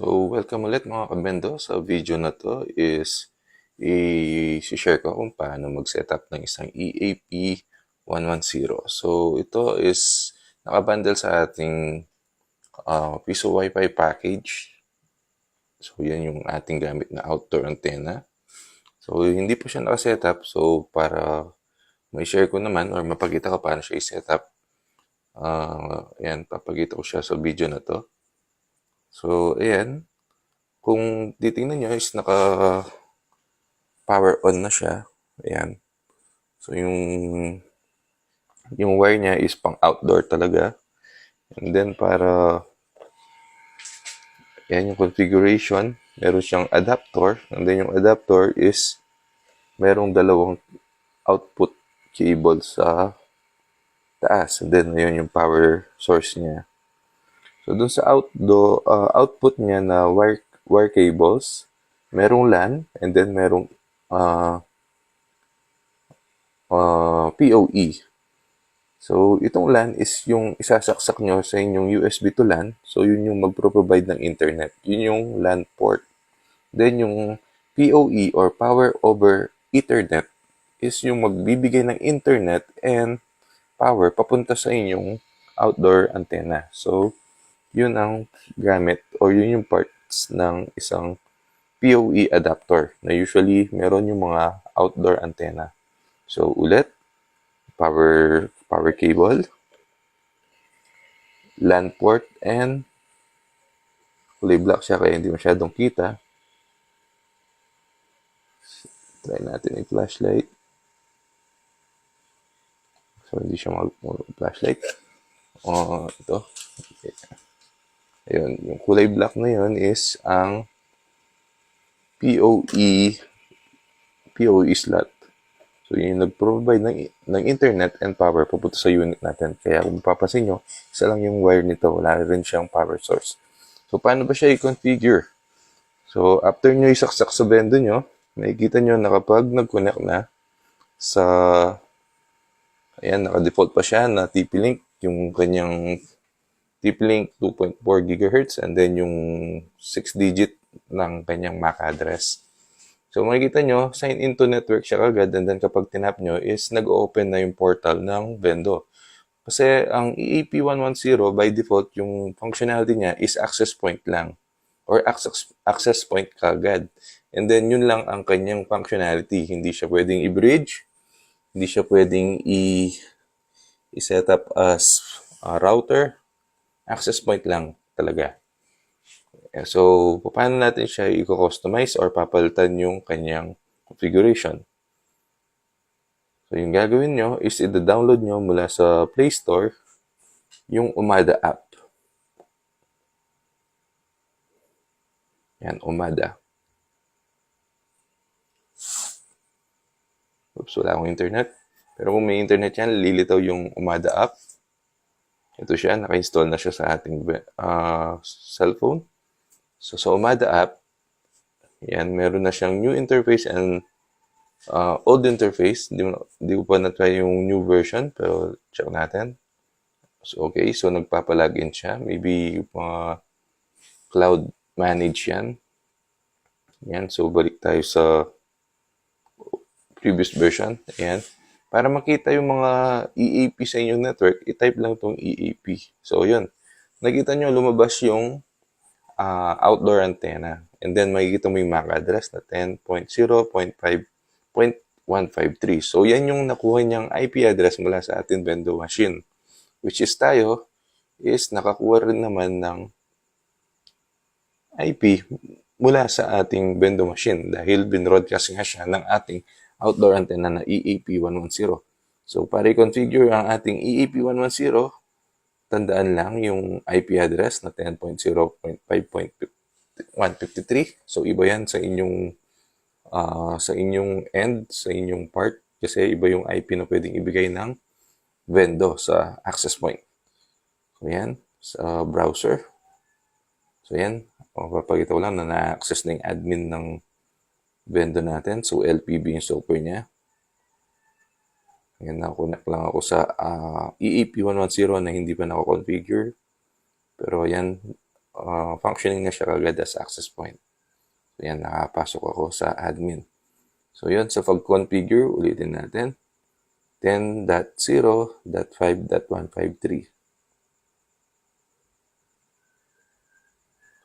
So, welcome ulit mga kabendo. Sa video na to is i-share ko kung paano mag-setup ng isang EAP 110. So, ito is nakabundle sa ating uh, Piso Wi-Fi package. So, yan yung ating gamit na outdoor antenna. So, hindi po siya nakasetup. So, para may share ko naman or mapakita ko paano siya i-setup. Uh, yan, papakita ko siya sa video na to. So, ayan. Kung titingnan nyo is naka power on na siya. Ayan. So, yung yung wire niya is pang outdoor talaga. And then, para ayan yung configuration. Meron siyang adapter. And then, yung adapter is merong dalawang output cable sa taas. And then, ayun yung power source niya. So, dun sa outdo, uh, output niya na wire, wire cables, merong LAN, and then merong uh, uh, PoE. So, itong LAN is yung isasaksak nyo sa inyong USB to LAN. So, yun yung magpro-provide ng internet. Yun yung LAN port. Then, yung PoE or Power over Ethernet is yung magbibigay ng internet and power papunta sa inyong outdoor antenna. So, yun ang gamit or yun yung parts ng isang PoE adapter na usually meron yung mga outdoor antenna. So ulit, power power cable, LAN port, and kulay black siya kaya hindi masyadong kita. Try natin yung flashlight. So hindi siya mag-flashlight. Oh, ito. Okay. Ayun, yung kulay black na yun is ang PoE PoE slot. So, yun yung nag-provide ng, ng internet and power papunta sa unit natin. Kaya kung mapapansin nyo, isa lang yung wire nito. Wala rin siyang power source. So, paano ba siya i-configure? So, after nyo isaksak sa bendo nyo, makikita nyo na kapag nag-connect na sa ayan, naka-default pa siya na TP-Link, yung kanyang TP-Link 2.4 GHz and then yung 6 digit ng kanyang MAC address. So makikita nyo, sign into network siya kagad and then kapag tinap nyo is nag-open na yung portal ng Vendo. Kasi ang E EAP110 by default, yung functionality niya is access point lang or access, access point kagad. And then yun lang ang kanyang functionality. Hindi siya pwedeng i-bridge, hindi siya pwedeng i- i-set up as a router, access point lang talaga. So, paano natin siya i-customize or papalitan yung kanyang configuration? So, yung gagawin nyo is i-download nyo mula sa Play Store yung Umada app. Yan, Umada. Oops, wala akong internet. Pero kung may internet yan, lilitaw yung Umada app. Ito siya, naka-install na siya sa ating uh, cellphone. So, sa Umada app, yan, meron na siyang new interface and uh, old interface. Di, di ko pa na-try yung new version, pero check natin. So, okay. So, nagpapalagin siya. Maybe mga uh, cloud manage yan. Yan. So, balik tayo sa previous version. Ayan. Para makita yung mga EAP sa inyong network, i-type lang tong EAP. So, yun. Nakita nyo, lumabas yung uh, outdoor antenna. And then, makikita mo yung MAC address na 10.0.5.153. So, yan yung nakuha niyang IP address mula sa ating Bendo machine. Which is tayo, is nakakuha rin naman ng IP mula sa ating Bendo machine dahil binroadcast nga siya ng ating outdoor antenna na E EAP110. So, para i-configure ang ating E EAP110, tandaan lang yung IP address na 10.0.5.153. So, iba yan sa inyong uh, sa inyong end, sa inyong part, kasi iba yung IP na pwedeng ibigay ng Vendo sa access point. So, yan, sa browser. So, yan, o, papakita ko lang na na-access na yung admin ng Vendo natin. So, LPB yung software niya. Ayan, nakakonect lang ako sa uh, EAP110 na hindi pa nako-configure. Pero ayan, uh, functioning na siya kagad as access point. So, yan, nakapasok ako sa admin. So, yun, sa pag-configure, ulitin natin. 10.0.5.153.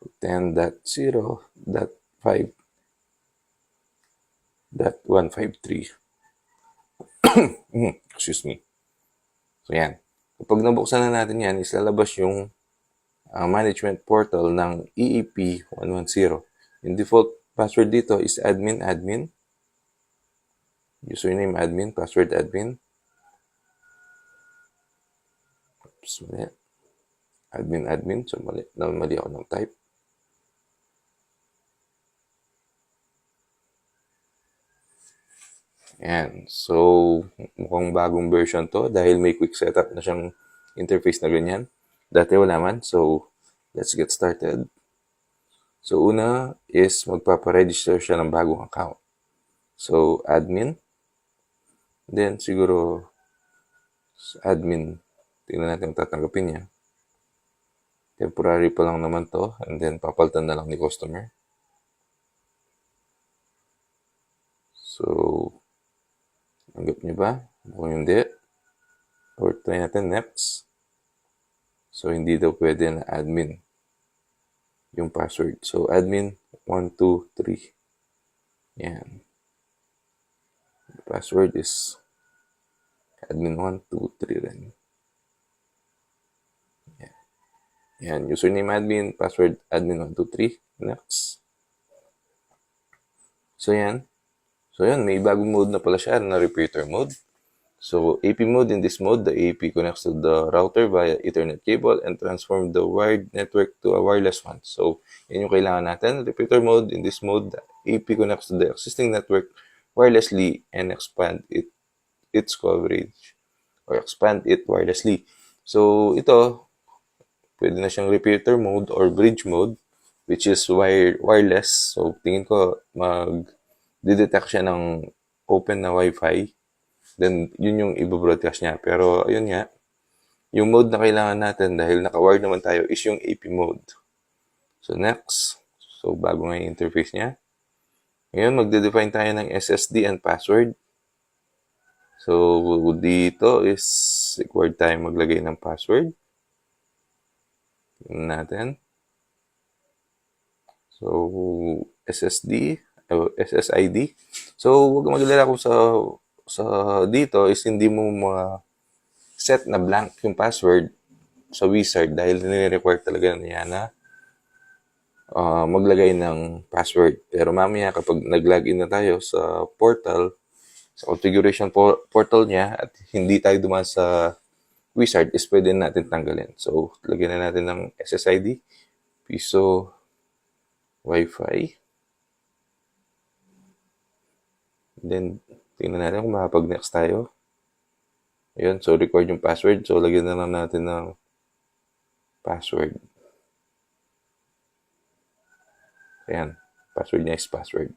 So, 10.0.5.153. Mm, Excuse me. So, yan. Kapag nabuksan na natin yan, is lalabas yung uh, management portal ng EEP 110. Yung default password dito is admin admin. Username admin, password admin. Oops, mali. Admin admin. So, mali, mali ako ng type. Yan. So, mukhang bagong version to dahil may quick setup na siyang interface na ganyan. Dati wala man. So, let's get started. So, una is magpaparegister siya ng bagong account. So, admin. Then, siguro, admin, tingnan natin kung tatanggapin niya. Temporary pa lang naman to. And then, papalitan na lang ni customer. So, tanggap niyo ba? Kung hindi, or try natin next. So, hindi daw pwede na admin yung password. So, admin 1, 2, 3. Yan. The password is admin 1, 2, 3 rin. Yan. Yan. Username admin, password admin 1, 2, 3. Next. So, yan. So, yan. May bagong mode na pala siya na repeater mode. So, AP mode, in this mode, the AP connects to the router via Ethernet cable and transform the wired network to a wireless one. So, yan yung kailangan natin. Repeater mode, in this mode, the AP connects to the existing network wirelessly and expand it its coverage or expand it wirelessly. So, ito, pwede na siyang repeater mode or bridge mode, which is wire, wireless. So, tingin ko, mag-detect siya ng open na Wi-Fi then yun yung i-broadcast niya. Pero ayun nga, yung mode na kailangan natin dahil naka-wired naman tayo is yung AP mode. So next, so bago nga yung interface niya. Ngayon, magde-define tayo ng SSD and password. So dito is required tayo maglagay ng password. Tingnan natin. So SSD, o SSID. So huwag kang magalala kung sa sa dito is hindi mo mga set na blank yung password sa wizard dahil nire-require talaga niya na uh, maglagay ng password. Pero mamaya kapag nag-login na tayo sa portal, sa configuration por- portal niya at hindi tayo dumaan sa wizard is pwede natin tanggalin. So, lagyan na natin ng SSID, piso, Wi-Fi, then Tingnan natin kung makapag-next tayo. Ayun, so record yung password. So, lagyan na lang natin ng password. Ayan, password niya is password.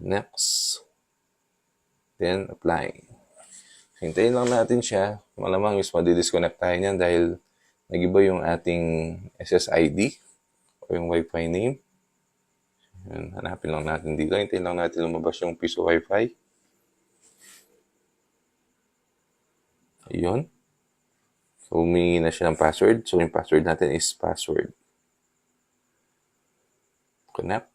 Next. Then, apply. Hintayin lang natin siya. Malamang is madi-disconnect tayo niyan dahil nagiba yung ating SSID o yung Wi-Fi name. Yan, hanapin lang natin dito. Hintayin lang natin lumabas yung piso wifi. Ayun. So, humingi na siya ng password. So, yung password natin is password. Connect.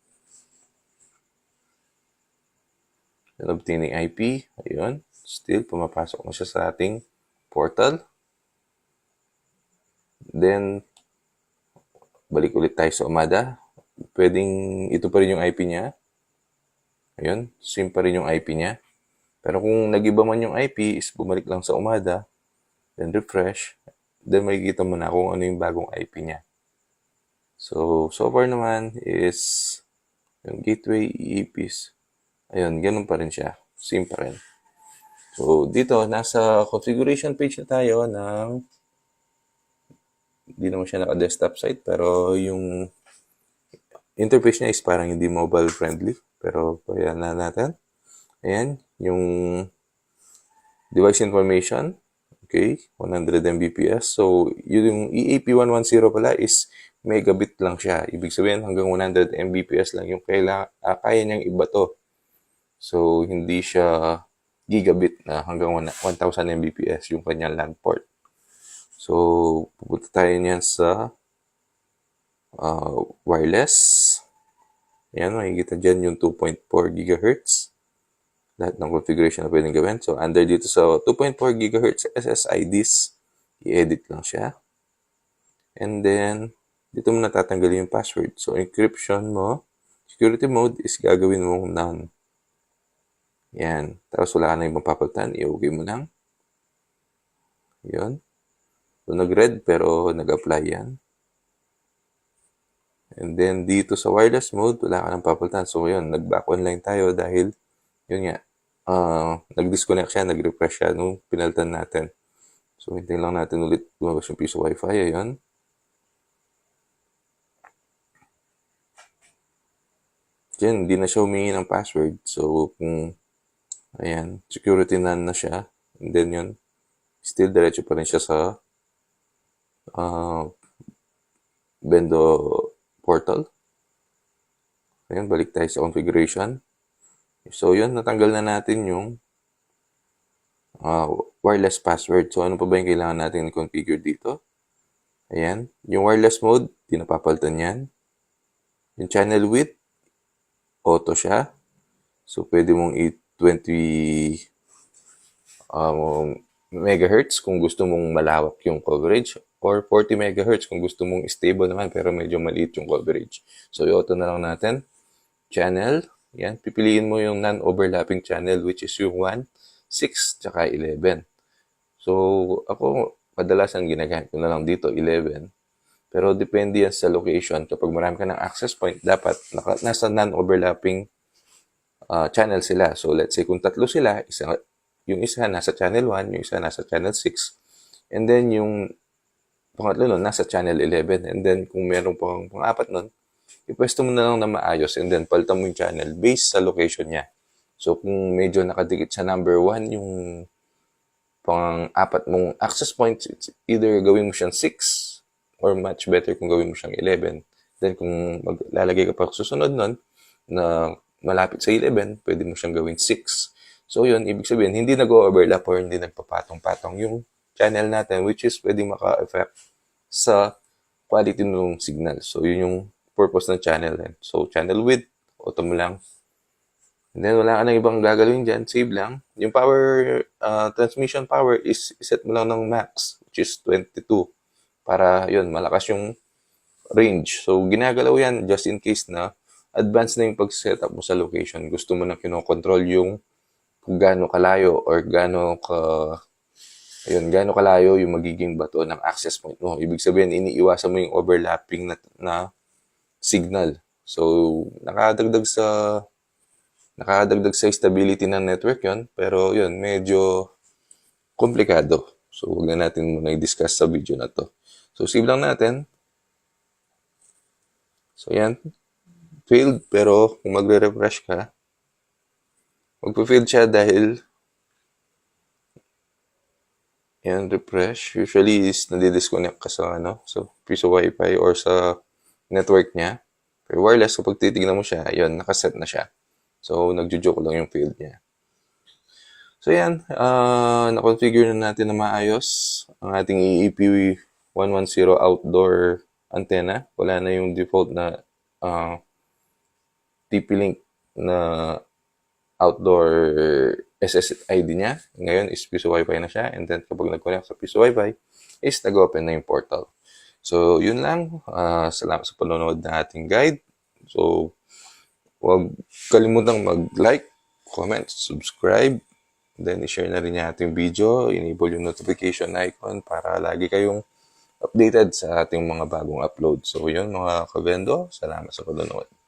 Then, obtaining IP. Ayun. Still, pumapasok na siya sa ating portal. Then, balik ulit tayo sa Umada pwedeng ito pa rin yung IP niya. Ayun, same pa rin yung IP niya. Pero kung nagiba man yung IP, is bumalik lang sa umada, then refresh, then makikita mo na kung ano yung bagong IP niya. So, so far naman is yung gateway EEPs. Ayun, ganun pa rin siya. Same pa rin. So, dito, nasa configuration page na tayo ng hindi naman siya naka-desktop site, pero yung interface niya is parang hindi mobile friendly. Pero, ayan na natin. Ayan, yung device information. Okay, 100 Mbps. So, yun yung E EAP110 pala is megabit lang siya. Ibig sabihin, hanggang 100 Mbps lang yung kaila, ah, kaya niyang ibato. So, hindi siya gigabit na hanggang 1,000 Mbps yung kanyang LAN port. So, pupunta tayo niyan sa uh, wireless. Ayan, makikita dyan yung 2.4 GHz. Lahat ng configuration na pwedeng gawin. So, under dito sa 2.4 GHz SSIDs, i-edit lang siya. And then, dito mo natatanggalin yung password. So, encryption mo, security mode is gagawin mo none. Yan. Tapos wala ka na ibang papalitan. I-okay mo lang. Yun. So, nag-red pero nag-apply yan. And then, dito sa wireless mode, wala ka nang papalitan. So, yun. Nag-back online tayo dahil, yun nga, uh, nag-disconnect siya, nag-refresh siya nung pinalitan natin. So, hintayin lang natin ulit lumabas yung piso wifi. Ayun. Diyan, hindi na siya humingi ng password. So, kung, ayan, security none na siya. And then yun, still diretso pa rin siya sa uh, Bendo portal. Ayun, balik tayo sa configuration. So, yun, natanggal na natin yung uh, wireless password. So, ano pa ba yung kailangan natin i-configure dito? Ayan. Yung wireless mode, di napapalitan yan. Yung channel width, auto siya. So, pwede mong i-20 um, megahertz kung gusto mong malawak yung coverage or 40 megahertz kung gusto mong stable naman pero medyo maliit yung coverage. So, i-auto na lang natin. Channel, yan, pipiliin mo yung non-overlapping channel which is yung 1, 6, tsaka 11. So, ako, kadalasan ginagamit ko na lang dito, 11. Pero depende yan sa location. Kapag marami ka ng access point, dapat nasa non-overlapping uh, channel sila. So, let's say kung tatlo sila, isa, yung isa nasa channel 1, yung isa nasa channel 6. And then, yung pangatlo nun, nasa channel 11. And then, kung meron pang pang-apat nun, ipwesto mo na lang na maayos and then palitan mo yung channel based sa location niya. So, kung medyo nakadikit sa number 1 yung pang-apat mong access points, it's either gawin mo siyang 6 or much better kung gawin mo siyang 11. Then, kung maglalagay ka pa susunod nun na malapit sa 11, pwede mo siyang gawin 6. So, yun, ibig sabihin, hindi nag-overlap or hindi nagpapatong-patong yung channel natin which is pwedeng maka-affect sa quality ng signal. So, yun yung purpose ng channel din. So, channel width, auto mo lang. And then, wala ka nang ibang gagalawin dyan. Save lang. Yung power, uh, transmission power is set mo lang ng max, which is 22. Para, yun, malakas yung range. So, ginagalaw yan just in case na advanced na yung pag-setup mo sa location. Gusto mo na kinokontrol yung kung gaano kalayo or gaano ka ayun, gaano kalayo yung magiging bato ng access point mo. Ibig sabihin, iniiwasan mo yung overlapping na, na signal. So, nakadagdag sa nakadagdag sa stability ng network yon pero yun, medyo komplikado. So, huwag na natin muna i-discuss sa video na to. So, save lang natin. So, yan. Failed, pero kung magre-refresh ka, magpa-failed siya dahil yan, refresh. Usually is nadi-disconnect ka sa ano, so piece of wifi or sa network niya. Pero wireless, kapag titignan mo siya, yun, nakaset na siya. So, nagjo-joke lang yung field niya. So, yan. Uh, na-configure na natin na maayos ang ating EEP110 outdoor antenna. Wala na yung default na uh, TP-Link na outdoor SSID niya. Ngayon is Piso Wi-Fi na siya. And then kapag nag-connect sa Piso Wi-Fi, is nag-open na yung portal. So, yun lang. Uh, salamat sa panonood ng ating guide. So, huwag kalimutang mag-like, comment, subscribe. Then, i-share na rin yung ating video. Enable yung notification icon para lagi kayong updated sa ating mga bagong upload. So, yun mga kabendo. Salamat sa panonood.